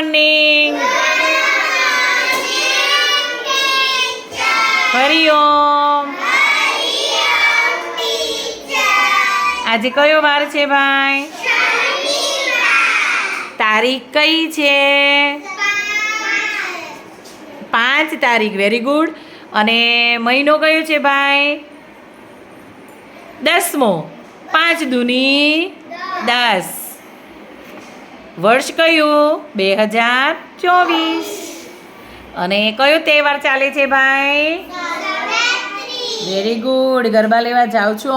Morning Hariom આજે કયો વાર છે ભાઈ? તારીખ કઈ છે? પાંચ તારીખ. વેરી ગુડ અને મહિનો કયો છે ભાઈ? દસમો. પાંચ દુની દસ. વર્ષ કયું? બે હજાર ચોવીસ. અને કયો તહેવાર ચાલે છે ભાઈ? વેરી ગુડ ગરબા લેવા જાઓ છો?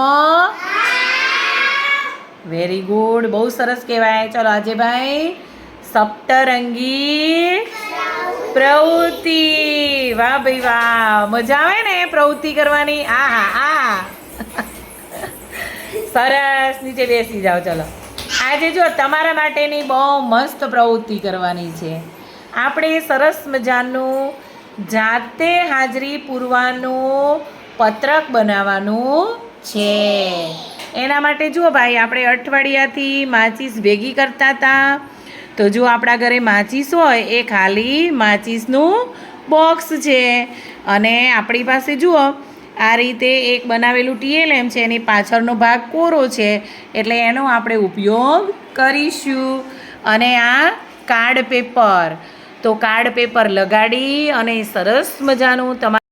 વેરી ગુડ બહુ સરસ કહેવાય. ચલો આજે ભાઈ સપ્તરંગી પ્રવૃત્તિ. વાહ ભાઈ વાહ. મજા આવે ને પ્રવૃત્તિ કરવાની? આ હા આ સરસ. નીચે બેસી જાઓ, ચલો. આજે જો તમારા માટેની બહુ મસ્ત પ્રવૃત્તિ કરવાની છે. આપણે સરસ મજાનું જાતે હાજરી પૂરવાનું પત્રક બનાવવાનું છે. એના માટે જુઓ ભાઈ, આપણે અઠવાડિયાથી માચીસ ભેગી કરતા હતા. તો જો આપણા ઘરે માચીસ હોય, એ ખાલી માચીસનું બોક્સ છે. અને આપણી પાસે જુઓ આ રીતે એક બનાવેલું ટીએલએમ છે, એની પાછળનો ભાગ કોરો છે, એટલે એનો આપણે ઉપયોગ કરીશું. અને આ કાર્ડ પેપર. તો કાર્ડ પેપર લગાડી અને સરસ મજાનું તમારું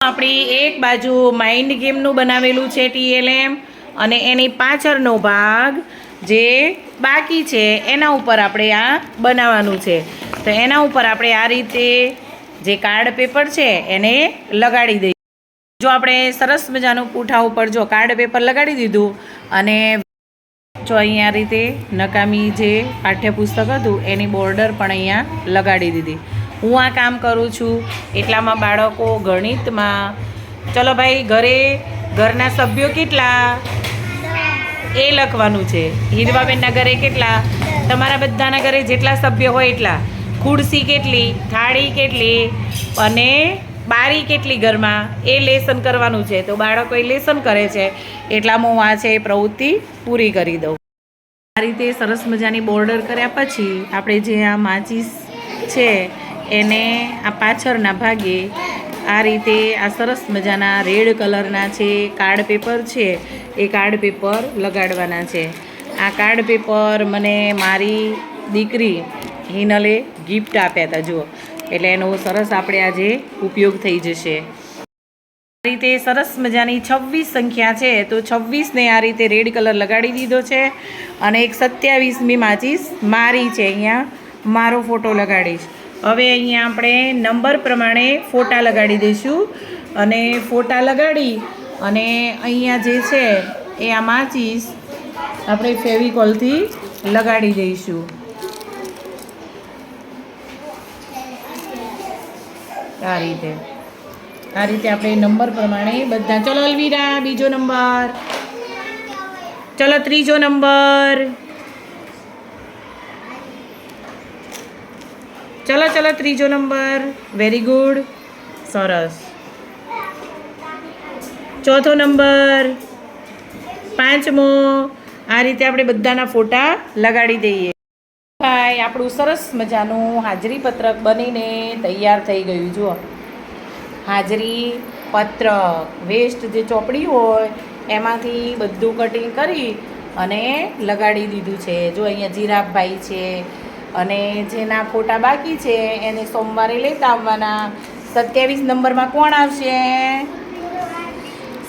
આપણી એક બાજુ માઇન્ડ ગેમનું બનાવેલું છે ટીએલએમ અને એની પાછળનો ભાગ જે બાકી છે, એના ઉપર આપણે આ બનાવવાનું છે. તો એના ઉપર આપણે આ રીતે જે કાર્ડ પેપર છે, એને લગાડી દઈએ જો આપણે સરસ મજાનું પૂઠા ઉપર જો કાર્ડ પેપર લગાડી દીધું અને જો અહીંયા રીતે નકામી જે પાઠ્યપુસ્તક હતું, એની બોર્ડર પણ અહીંયા લગાડી દીધી. હું આ કામ કરું છું. એટલામાં બાળકો ગણિતમાં. ચલો ભાઈ, ઘરે ઘરના સભ્યો કેટલા? એ લખવાનું છે. હીરવાબેનના ઘરે કેટલા? તમારા બધાના ઘરે જેટલા સભ્ય હોય એટલા. ખુરશી કેટલી? થાળી કેટલી? અને બારી કેટલી ઘરમાં એ લેસન કરવાનું છે, તો બાળકો એ લેસન કરે છે. એટલામાં હું આ છે એ પ્રવૃત્તિ પૂરી કરી દઉં. આ રીતે સરસ મજાની બોર્ડર કર્યા પછી આપણે જે આ માચીસ છે, એને આ પાછળના ભાગે આ રીતે આ સરસ મજાના રેડ કલરના છે, કાર્ડ પેપર છે, એ કાર્ડ પેપર લગાડવાના છે. આ કાર્ડ પેપર મને મારી દીકરી હિનલે ગિફ્ટ આપ્યા હતા જુઓ. એટલે એનો સરસ આપણે આજે ઉપયોગ થઈ જશે. આ રીતે સરસ મજાની છવ્વીસ સંખ્યા છે, તો છવ્વીસને આ રીતે રેડ કલર લગાડી દીધો છે અને એક સત્યાવીસમી માચીસ મારી છે અહીંયા. મારો ફોટો લગાડીશ. હવે અહીંયા આપણે નંબર પ્રમાણે ફોટા લગાડી દઈશું. અને ફોટા લગાડી અને અહીંયા જે છે એ આ માચીસ આપણે ફેવિકોલથી લગાડી દઈશું. આ રીતે. આ રીતે આપણે નંબર પ્રમાણે બધા ચલો અલવીરા, બીજો નંબર. ચલો ત્રીજો નંબર. ચલો ચલો ત્રીજો નંબર. વેરી ગુડ સરસ. ચોથો નંબર. પાંચમો. આ રીતે આપણે બધાના ફોટા લગાડી દઈએ. ભાઈ આપણું સરસ મજાનું હાજરી પત્રક બનીને તૈયાર થઈ ગયું જુઓ. હાજરી પત્રક વેસ્ટ જે ચોપડી હોય એમાંથી બધું કટિંગ કરી અને લગાડી દીધું છે. જો અહીંયા જીરાફભાઈ છે અને જેના ફોટા બાકી છે એને સોમવારે લેતા આવવાના. સત્યાવીસ નંબરમાં કોણ આવશે?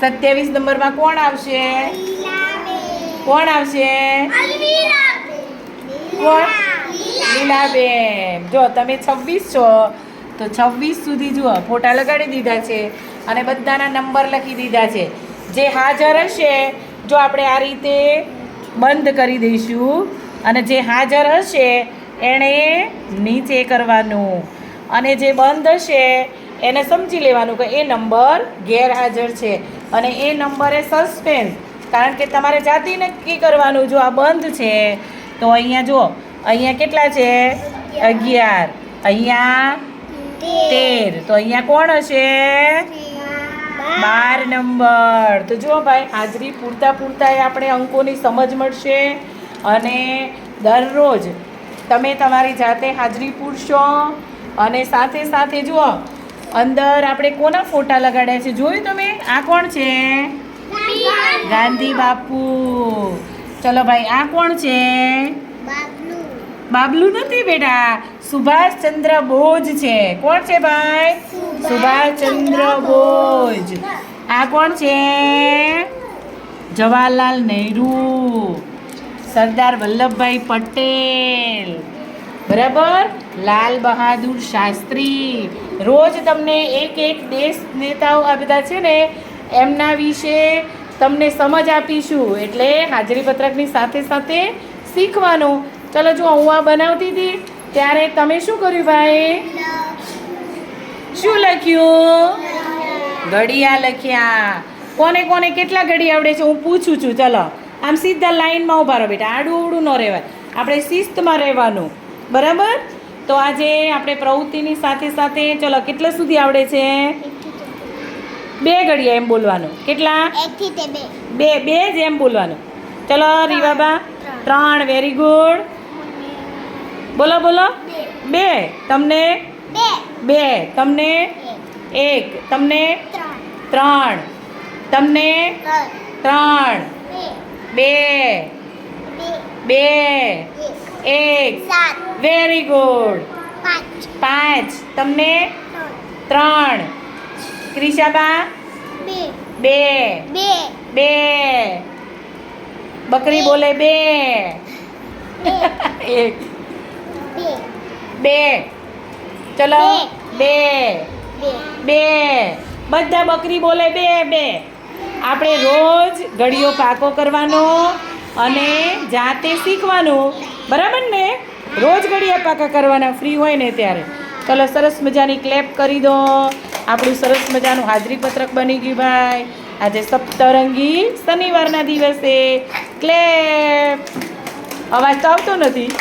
સત્યાવીસ નંબરમાં કોણ આવશે? કોણ આવશે? કોણ? લીલાબેન, જો તમે છવ્વીસ છો, તો છવ્વીસ સુધી જુઓ, ફોટા લગાડી દીધા છે અને બધાના નંબર લખી દીધા છે. જે હાજર હશે, જો આપણે આ રીતે બંધ કરી દઈશું, અને જે હાજર હશે, એણે નીચે કરવાનું. અને જે બંધ હશે, એને સમજી લેવાનું કે એ નંબર ગેરહાજર છે. અને એ નંબરે સસ્પેન્સ, કારણ કે તમારે જાતે નક્કી કરવાનું જો આ બંધ છે, તો અહીંયા જુઓ અહીંયા કેટલા છે? અગિયાર. અહીંયા તેર. તો અહીંયા કોણ હશે? બાર નંબર. તો જુઓ ભાઈ હાજરી પૂરતા પૂરતા એ આપણે અંકોની સમજ મળશે. અને દરરોજ તમે તમારી જાતે હાજરી પૂરશો. અને સાથે સાથે જુઓ અંદર આપણે કોના ફોટા લગાડ્યા છે? જોયું તમે? આ કોણ છે? ગાંધી બાપુ. ચલો ભાઈ આ કોણ છે? બાબલુ નથી બેટા? સુભાષચંદ્ર બોઝ છે. કોણ છે ભાઈ? સુભાષચંદ્ર બોઝ. આ કોણ છે? જવાહરલાલ નહેરુ. સરદાર વલ્લભભાઈ પટેલ. બરાબર? લાલ બહાદુર શાસ્ત્રી. રોજ તમને એક એક દેશ નેતાઓ આ બધા છે ને એમના વિશે તમને સમજ આપીશું. એટલે હાજરી પત્રકની સાથે સાથે શીખવાનું. ચલો જો હું આ બનાવતી હતી. ત્યારે તમે શું કર્યું ભાઈ? શું લખ્યું? ઘડિયા લખ્યા. કોને કોને કેટલા ઘડી આવડે છે હું પૂછું છું. ચલો આમ સીધા લાઈનમાં ઊભા રહો બેટા આડું અવડું ન રહેવાય. આપણે શિસ્તમાં રહેવાનું. બરાબર? તો આજે આપણે પ્રવૃત્તિની સાથે સાથે ચલો કેટલા સુધી આવડે છે? બે ઘડિયા એમ બોલવાનું. કેટલા? બે. બે બે જ એમ બોલવાનું. ચલો રીવાબા ત્રણ. વેરી ગુડ બોલો બોલો. બે. તમને બે. તમને એક. તમને ત્રણ. તમને ત્રણ. બે. બે. એક. વેરી ગુડ પાંચ. તમને ત્રણ. ક્રિશાબા? બે. બે. બકરી બોલે બે. એક. બે. ચલો. બે. બે. બે. બધા બકરી બોલે બે બે. આપણે રોજ ઘડીઓ પાકો કરવાનો અને જાતે શીખવાનું. બરાબર ને? રોજ ઘડિયા પાકા કરવાના ફ્રી હોય ને ત્યારે. ચલો સરસ મજાની ક્લેપ કરી દો. આપણું સરસ મજાનું હાજરી પત્રક બની ગયું ભાઈ. આજે સપ્તરંગી શનિવારના દિવસે. ક્લેપ. અવાજ તો આવતો નથી.